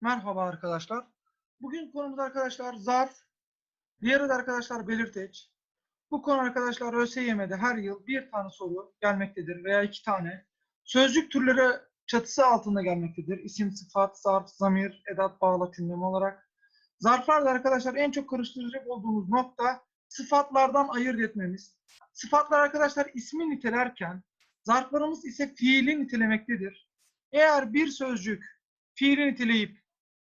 Merhaba arkadaşlar. Bugün konumuz arkadaşlar zarf. Diğeri arkadaşlar belirteç. Bu konu arkadaşlar ÖSYM'de her yıl bir tane soru gelmektedir veya iki tane. Sözcük türleri çatısı altında gelmektedir. İsim, sıfat, zarf, zamir, edat, bağlaç cümlemi olarak. Zarflarda arkadaşlar en çok karıştıracak olduğumuz nokta sıfatlardan ayırt etmemiz. Sıfatlar arkadaşlar ismi nitelerken zarflarımız ise fiili nitelemektedir. Eğer bir sözcük fiili niteleyip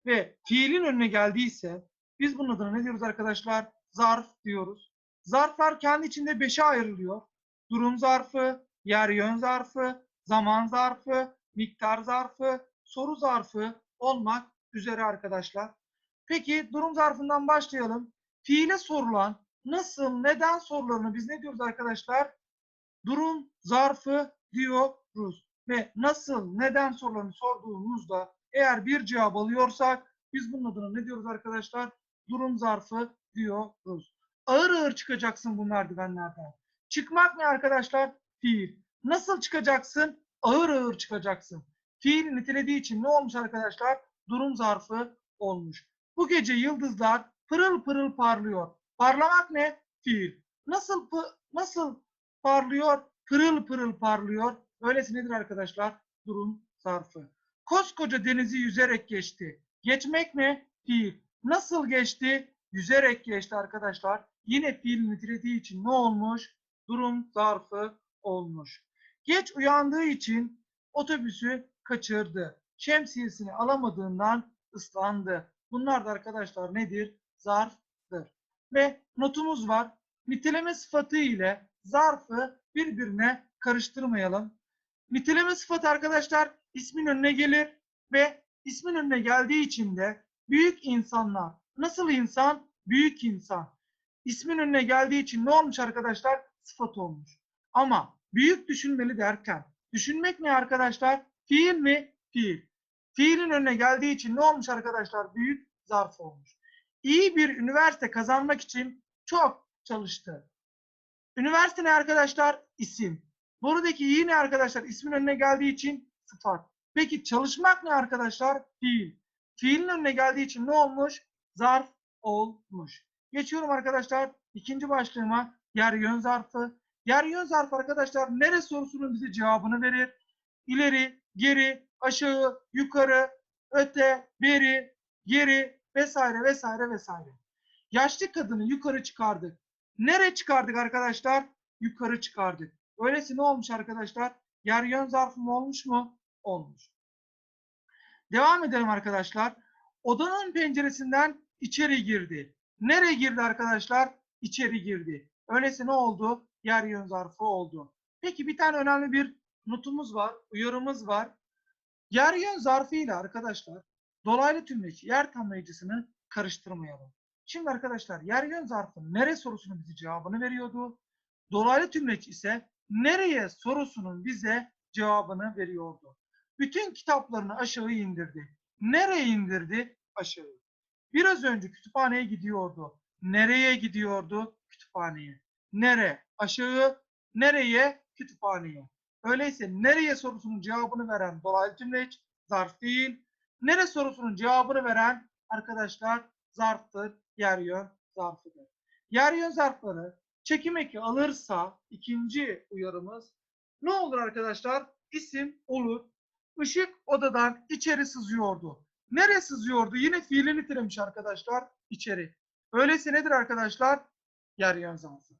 ve fiilin önüne geldiyse biz bunun adına ne diyoruz arkadaşlar? Zarf diyoruz. Zarflar kendi içinde beşe ayrılıyor. Durum zarfı, yer yön zarfı, zaman zarfı, miktar zarfı, soru zarfı olmak üzere arkadaşlar. Peki durum zarfından başlayalım. Fiile sorulan nasıl, neden sorularını biz ne diyoruz arkadaşlar? Durum zarfı diyoruz. Ve nasıl, neden sorularını sorduğumuzda eğer bir cevap alıyorsak biz bunun adına ne diyoruz arkadaşlar? Durum zarfı diyoruz. Ağır ağır çıkacaksın bu merdivenlerden. Çıkmak ne arkadaşlar? Fiil. Nasıl çıkacaksın? Ağır ağır çıkacaksın. Fiil nitelediği için ne olmuş arkadaşlar? Durum zarfı olmuş. Bu gece yıldızlar pırıl pırıl parlıyor. Parlamak ne? Fiil. Nasıl nasıl parlıyor? Pırıl pırıl parlıyor. Öylesi nedir arkadaşlar? Durum zarfı. Koskoca denizi yüzerek geçti. Geçmek ne? Fiil. Nasıl geçti? Yüzerek geçti arkadaşlar. Yine fiil nitelediği için ne olmuş? Durum zarfı olmuş. Geç uyandığı için otobüsü kaçırdı. Şemsiyesini alamadığından ıslandı. Bunlar da arkadaşlar nedir? Zarftır. Ve notumuz var. Niteleme sıfatı ile zarfı birbirine karıştırmayalım. Niteleme sıfatı arkadaşlar ismin önüne gelir ve ismin önüne geldiği için de büyük insanlar. Nasıl insan? Büyük insan. İsmin önüne geldiği için ne olmuş arkadaşlar? Sıfat olmuş. Ama büyük düşünmeli derken düşünmek ne arkadaşlar? Fiil mi? Fiil. Fiilin önüne geldiği için ne olmuş arkadaşlar? Büyük zarf olmuş. İyi bir üniversite kazanmak için çok çalıştı. Üniversite ne arkadaşlar? İsim. Buradaki iyi ne arkadaşlar? İsmin önüne geldiği için sıfat. Peki çalışmak ne arkadaşlar? Fiil. Fiilin önüne geldiği için ne olmuş? Zarf olmuş. Geçiyorum arkadaşlar ikinci başlığıma yer yön zarfı. Yer yön zarfı arkadaşlar nere sorusunun bize cevabını verir. İleri, geri, aşağı, yukarı, öte, beri, geri vesaire vesaire vesaire. Yaşlı kadını yukarı çıkardık. Nere çıkardık arkadaşlar? Yukarı çıkardık. Öylesi ne olmuş arkadaşlar? Yer yön zarfı mı olmuş mu? Olmuş. Devam edelim arkadaşlar. Odanın penceresinden içeri girdi. Nereye girdi arkadaşlar? İçeri girdi. Öyleyse ne oldu? Yer yön zarfı oldu. Peki bir tane önemli bir notumuz var, uyarımız var. Yer yön zarfı ile arkadaşlar dolaylı tümleç yer tamlayıcısını karıştırmayalım. Şimdi arkadaşlar yer yön zarfı nere sorusunun bize cevabını veriyordu. Dolaylı tümleç ise nereye sorusunun bize cevabını veriyordu. Bütün kitaplarını aşağı indirdi. Nereye indirdi? Aşağı. Biraz önce kütüphaneye gidiyordu. Nereye gidiyordu? Kütüphaneye. Nere? Aşağı. Nereye? Kütüphaneye. Öyleyse nereye sorusunun cevabını veren dolaylı tümleç zarf değil. Nere sorusunun cevabını veren arkadaşlar zarftır. Yer yön zarfıdır. Yer yön zarfları çekim eki alırsa ikinci uyarımız ne olur arkadaşlar? İsim olur. Işık odadan içeri sızıyordu. Nereye sızıyordu? Yine fiili nitelemiş arkadaşlar. İçeri. Öyleyse nedir arkadaşlar? Yer yön zarfı.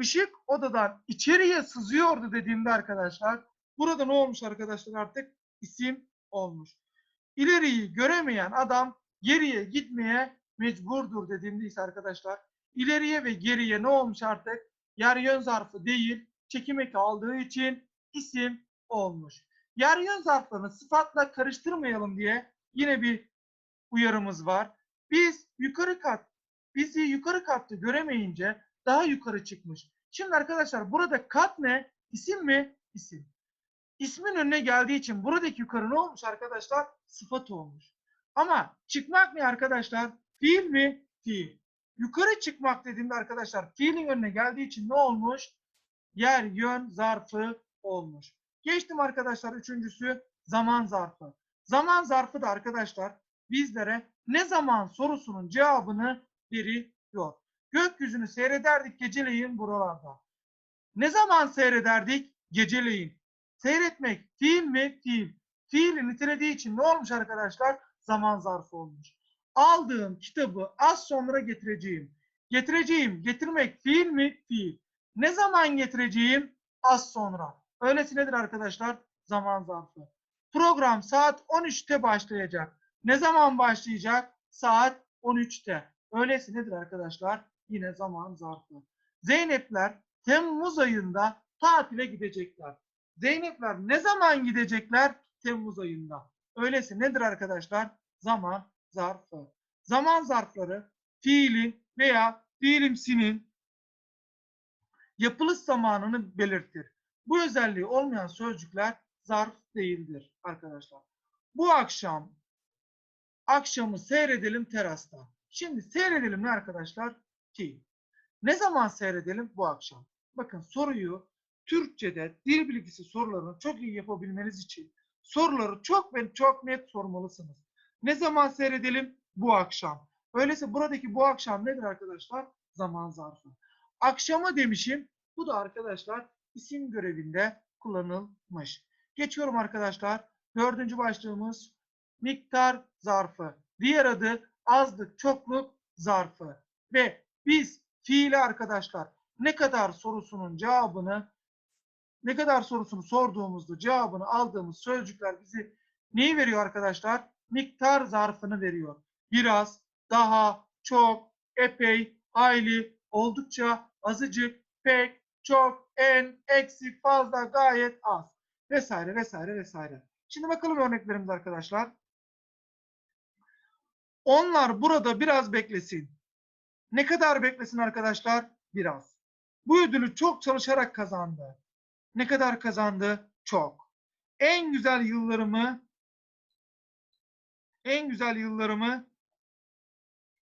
Işık odadan içeriye sızıyordu dediğimde arkadaşlar burada ne olmuş arkadaşlar artık? isim olmuş. İleriyi göremeyen adam geriye gitmeye mecburdur dediğimde ise arkadaşlar ileriye ve geriye ne olmuş artık? Yer yön zarfı değil çekim eki aldığı için isim olmuş. Yer yön zarflarını sıfatla karıştırmayalım diye yine bir uyarımız var. Biz yukarı kat, bizi yukarı katta göremeyince daha yukarı çıkmış. Şimdi arkadaşlar burada kat ne? İsim mi? İsim. İsmin önüne geldiği için buradaki yukarı ne olmuş arkadaşlar? Sıfat olmuş. Ama çıkmak ne arkadaşlar? Fiil mi? Fiil. Yukarı çıkmak dediğimde arkadaşlar fiilin önüne geldiği için ne olmuş? Yer, yön, zarfı olmuş. Geçtim arkadaşlar üçüncüsü zaman zarfı. Zaman zarfı da arkadaşlar bizlere ne zaman sorusunun cevabını veriyor. Gökyüzünü seyrederdik geceleyin buralarda. Ne zaman seyrederdik? Geceleyin. Seyretmek fiil mi? Fiil. Fiili nitelediği için ne olmuş arkadaşlar? Zaman zarfı olmuş. Aldığım kitabı az sonra getireceğim. Getireceğim, getirmek fiil mi? Fiil. Ne zaman getireceğim? Az sonra. Öylesi nedir arkadaşlar? Zaman zarfı. Program saat 13'te başlayacak. Ne zaman başlayacak? Saat 13'te. Öylesi nedir arkadaşlar? Yine zaman zarfı. Zeynepler Temmuz ayında tatile gidecekler. Zeynepler ne zaman gidecekler? Temmuz ayında. Öylesi nedir arkadaşlar? Zaman zarfı. Zaman zarfları fiilin veya fiilimsinin yapılış zamanını belirtir. Bu özelliği olmayan sözcükler zarf değildir arkadaşlar. Bu akşam akşamı seyredelim terasta. Şimdi seyredelim ne arkadaşlar? Fiil. Ne zaman seyredelim? Bu akşam. Bakın soruyu Türkçe'de dil bilgisi sorularını çok iyi yapabilmeniz için soruları çok ve çok net sormalısınız. Ne zaman seyredelim? Bu akşam. Öyleyse buradaki bu akşam nedir arkadaşlar? Zaman zarfı. Akşama demişim. Bu da arkadaşlar isim görevinde kullanılmış. Geçiyorum arkadaşlar. Dördüncü başlığımız miktar zarfı. Diğer adı azlık çokluk zarfı. Ve biz fiili arkadaşlar ne kadar sorusunun cevabını ne kadar sorusunu sorduğumuzda cevabını aldığımız sözcükler bizi neyi veriyor arkadaşlar? Miktar zarfını veriyor. Biraz, daha, çok, epey, hayli, oldukça, azıcık, pek, çok, en, eksik, fazla, gayet az vesaire vesaire vesaire. Şimdi bakalım örneklerimiz arkadaşlar. Onlar burada biraz beklesin. Ne kadar beklesin arkadaşlar? Biraz. Bu ödülü çok çalışarak kazandı. Ne kadar kazandı? Çok. En güzel yıllarımı en güzel yıllarımı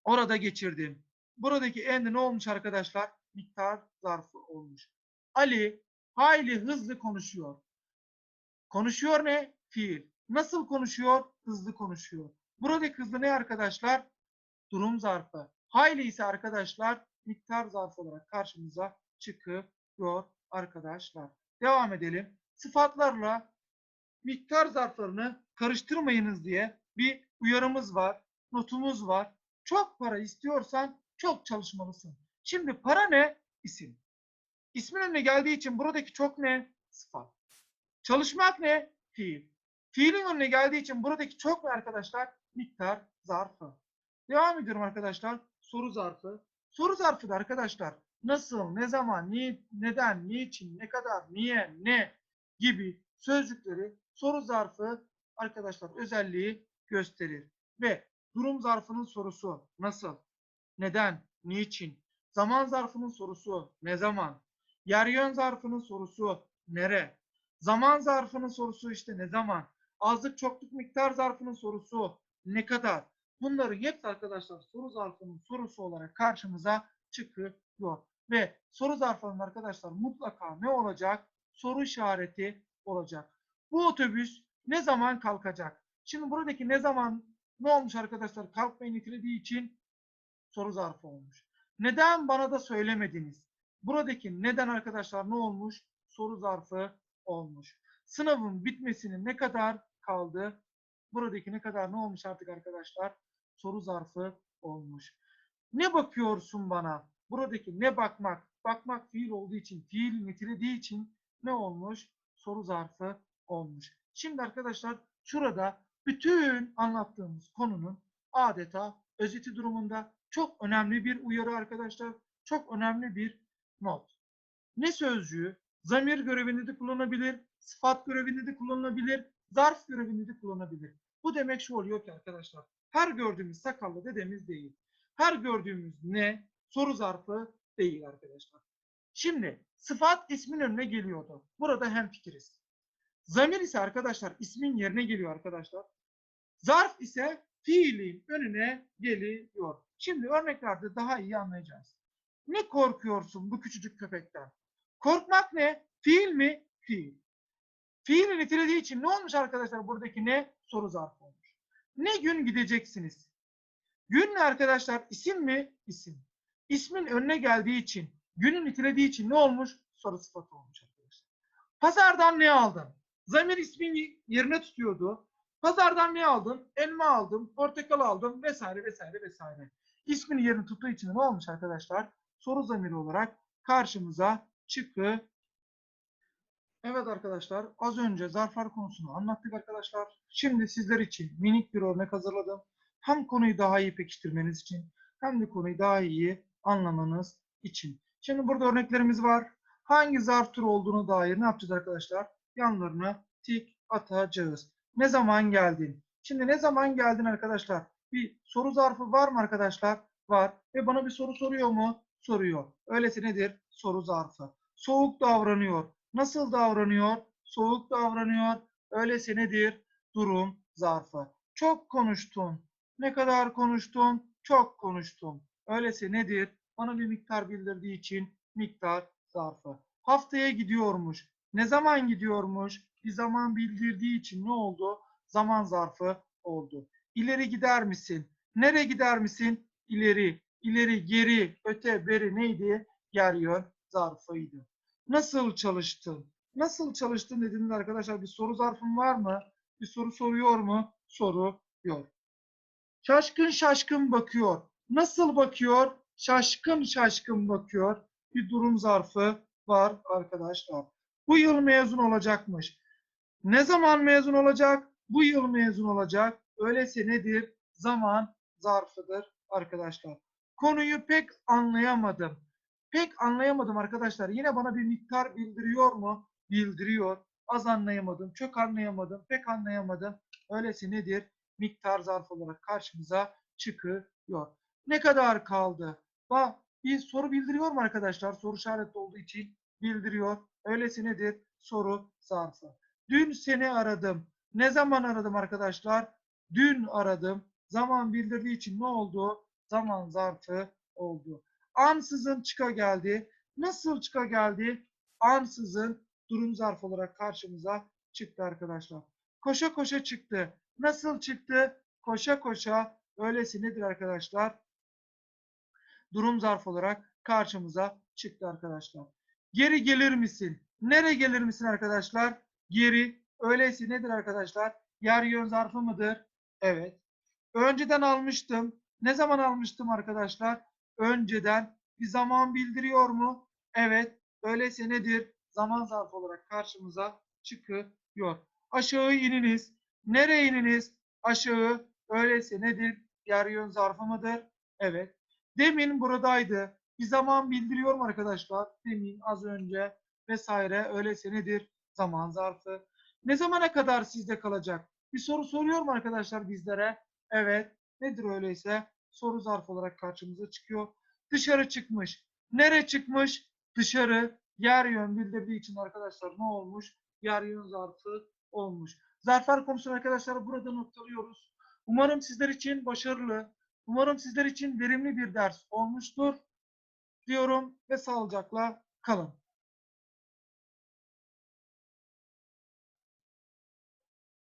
orada geçirdim. Buradaki en ne olmuş arkadaşlar? Miktar zarfı olmuş. Ali hayli hızlı konuşuyor. Konuşuyor ne? Fiil. Nasıl konuşuyor? Hızlı konuşuyor. Buradaki hızlı ne arkadaşlar? Durum zarfı. Hayli ise arkadaşlar miktar zarfı olarak karşımıza çıkıyor arkadaşlar. Devam edelim. Sıfatlarla miktar zarflarını karıştırmayınız diye bir uyarımız var. Notumuz var. Çok para istiyorsan çok çalışmalısın. Şimdi para ne? İsim. İsmin önüne geldiği için buradaki çok ne? Sıfat. Çalışmak ne? Fiil. Fiilin önüne geldiği için buradaki çok ne arkadaşlar? Miktar zarfı. Devam ediyorum arkadaşlar. Soru zarfı. Soru zarfı da arkadaşlar nasıl, ne zaman, ni, neden, niçin, ne kadar, niye, ne gibi sözcükleri soru zarfı arkadaşlar özelliği gösterir. Ve durum zarfının sorusu nasıl, neden, niçin, zaman zarfının sorusu ne zaman, yer yön zarfının sorusu nere, zaman zarfının sorusu işte ne zaman, azlık çokluk miktar zarfının sorusu ne kadar. Bunların hepsi arkadaşlar soru zarfının sorusu olarak karşımıza çıkıyor. Ve soru zarflarının arkadaşlar mutlaka ne olacak? Soru işareti olacak. Bu otobüs ne zaman kalkacak? Şimdi buradaki ne zaman ne olmuş arkadaşlar? Kalkmayı nitelediği için soru zarfı olmuş. Neden bana da söylemediniz? Buradaki neden arkadaşlar ne olmuş? Soru zarfı olmuş. Sınavın bitmesinin ne kadar kaldı? Buradaki ne kadar ne olmuş artık arkadaşlar? Soru zarfı olmuş. Ne bakıyorsun bana? Buradaki ne bakmak? Bakmak fiil olduğu için, fiil nitelediği için ne olmuş? Soru zarfı olmuş. Şimdi arkadaşlar şurada bütün anlattığımız konunun adeta özeti durumunda çok önemli bir uyarı arkadaşlar. Çok önemli bir not. Ne sözcüğü zamir görevinde de kullanabilir, sıfat görevinde de kullanılabilir, zarf görevinde de kullanabilir. Bu demek şu oluyor ki arkadaşlar. Her gördüğümüz sakallı dedemiz değil. Her gördüğümüz ne soru zarfı değil arkadaşlar. Şimdi sıfat ismin önüne geliyordu. Burada hem fikiriz. Zamir ise arkadaşlar ismin yerine geliyor arkadaşlar. Zarf ise fiilin önüne geliyor. Şimdi örneklerde daha iyi anlayacağız. Ne korkuyorsun bu küçücük köpekten? Korkmak ne? Fiil mi? Fiil. Fiili nitelediği için ne olmuş arkadaşlar buradaki ne? Soru zarfı olmuş. Ne gün gideceksiniz? Gün ne arkadaşlar? İsim mi? İsim. İsmin önüne geldiği için, günün itilediği için ne olmuş? Soru sıfatı olmuş arkadaşlar. Pazardan ne aldın? Zamir ismin yerine tutuyordu. Pazardan ne aldın? Elma aldım, portakal aldım vesaire vesaire vesaire. İsmini yerini tuttuğu için ne olmuş arkadaşlar? Soru zamiri olarak karşımıza çıkıyor. Evet arkadaşlar az önce zarflar konusunu anlattık arkadaşlar. Şimdi sizler için minik bir örnek hazırladım. Hem konuyu daha iyi pekiştirmeniz için hem de konuyu daha iyi anlamanız için. Şimdi burada örneklerimiz var. Hangi zarf türü olduğunu dair ne yapacağız arkadaşlar? Yanlarına tik atacağız. Ne zaman geldin? Şimdi ne zaman geldin arkadaşlar? Bir soru zarfı var mı arkadaşlar? Var. Ve bana bir soru soruyor mu? Soruyor. Öyleyse nedir? Soru zarfı. Soğuk davranıyor. Nasıl davranıyor? Soğuk davranıyor. Öyleyse nedir? Durum zarfı. Çok konuştun. Ne kadar konuştun? Çok konuştum. Öyleyse nedir? Bana bir miktar bildirdiği için miktar zarfı. Haftaya gidiyormuş. Ne zaman gidiyormuş? Bir zaman bildirdiği için ne oldu? Zaman zarfı oldu. İleri gider misin? Nereye gider misin? İleri, ileri, geri, öte, beri neydi? Yer yön zarfıydı. Nasıl çalıştın? Nasıl çalıştın dediğinde arkadaşlar bir soru zarfım var mı? Bir soru soruyor mu? Soruyor. Şaşkın şaşkın bakıyor. Nasıl bakıyor? Şaşkın şaşkın bakıyor. Bir durum zarfı var arkadaşlar. Bu yıl mezun olacakmış. Ne zaman mezun olacak? Bu yıl mezun olacak. Öyleyse nedir? Zaman zarfıdır arkadaşlar. Konuyu pek anlayamadım. Pek anlayamadım arkadaşlar. Yine bana bir miktar bildiriyor mu? Bildiriyor. Az anlayamadım, çok anlayamadım, pek anlayamadım. Öyleyse nedir? Miktar zarfı olarak karşımıza çıkıyor. Ne kadar kaldı? Bak bir soru bildiriyor mu arkadaşlar? Soru işaretli olduğu için bildiriyor. Öyleyse nedir? Soru zarfı. Dün seni aradım. Ne zaman aradım arkadaşlar? Dün aradım. Zaman bildirdiği için ne oldu? Zaman zarfı oldu. Ansızın çıka geldi. Nasıl çıka geldi? Ansızın durum zarfı olarak karşımıza çıktı arkadaşlar. Koşa koşa çıktı. Nasıl çıktı? Koşa koşa. Öylesi nedir arkadaşlar? Durum zarfı olarak karşımıza çıktı arkadaşlar. Geri gelir misin? Nereye gelir misin arkadaşlar? Geri. Öyleyse nedir arkadaşlar? Yer yön zarfı mıdır? Evet. Önceden almıştım. Ne zaman almıştım arkadaşlar? Önceden. Bir zaman bildiriyor mu? Evet. Öyleyse nedir? Zaman zarfı olarak karşımıza çıkıyor. Aşağı ininiz. Nereye ininiz? Aşağı. Öyleyse nedir? Yer yön zarfı mıdır? Evet. Demin buradaydı. Bir zaman bildiriyor mu arkadaşlar? Demin az önce vesaire. Öyleyse nedir? Zaman zarfı. Ne zamana kadar sizde kalacak? Bir soru soruyor mu arkadaşlar bizlere? Evet. Nedir öyleyse? Soru zarfı olarak karşımıza çıkıyor. Dışarı çıkmış. Nere çıkmış? Dışarı. Yer yön bildirdiği için arkadaşlar ne olmuş? Yer yön zarfı olmuş. Zarflar konusunu arkadaşlar burada noktalıyoruz. Umarım sizler için başarılı, umarım sizler için verimli bir ders olmuştur diyorum ve sağlıcakla kalın.